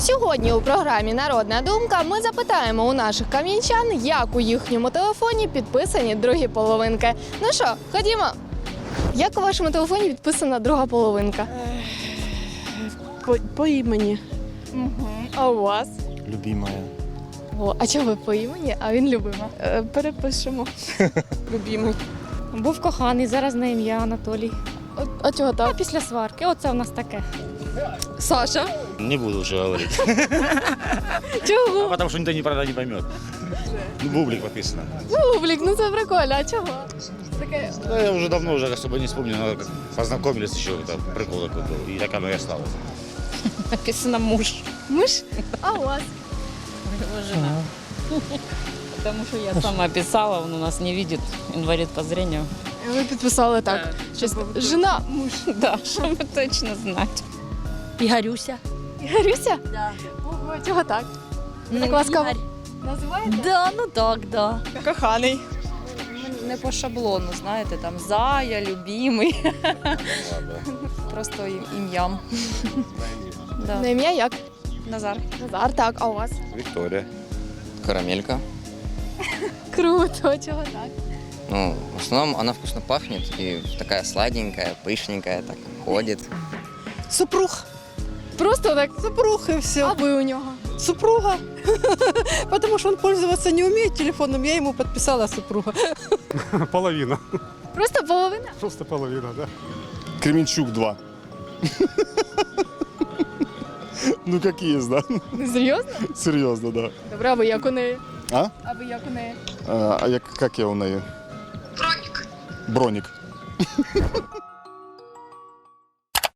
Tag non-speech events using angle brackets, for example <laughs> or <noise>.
Сьогодні у програмі Народна думка ми запитаємо у наших кам'янчан, як у їхньому телефоні підписані другі половинки. Ну що, ходімо. Як у вашому телефоні підписана друга половинка? По, по імені. А у вас? Любимая. О, а чого ви по імені, а він любима? Е, Перепишемо. <laughs> Любімий. Був коханий, зараз на ім'я Анатолій. От- А чого А після сварки, оце в нас таке. Саша. Не буду уже говорить. <laughs> Чого? Потому что никто никогда не поймет. Ну, Бублик подписано. Бублік, ну це прикольно, а чого? Таке. Да, я уже давно уже особо не вспомнил, но как познакомились еще, это прикол такой был. И так оно и осталось. Написано муж. Муж? А у вас? Его жена. <laughs> Потому что я сама писала, он у нас не видит, инвалид по зрению. Ви підписали так. Чисто. Жена, муж. <laughs> Да, чтобы точно знать. Ігорюся. Ігорюся? Да. Ого, чого так? Ну, так ласкаво Ігор. називаєте? Да, ну так, да. Коханий. Не по шаблону, знаєте, там зая, любимий. Просто ім'ям. Да. На ім'я як? Назар. Назар, так, а у вас? Виктория. Карамелька. <laughs> Круто, чого так? Ну, в основном она вкусно пахнет и такая сладенькая, пышненькая, так ходит. Супруг. Просто так. Супруг и все. А ви у нього? Супруга. <laughs> Потому что он пользоваться не умеет телефоном, я ему подписала супруга. <laughs> Половина. Просто половина? Просто половина, да. Кременчук 2. <laughs> Ну как есть, да? Серйозно? Серйозно, да. Добре, а ви як у неї? А? А ви як у неї? А, а як, як я у неї? Бронік. Бронік.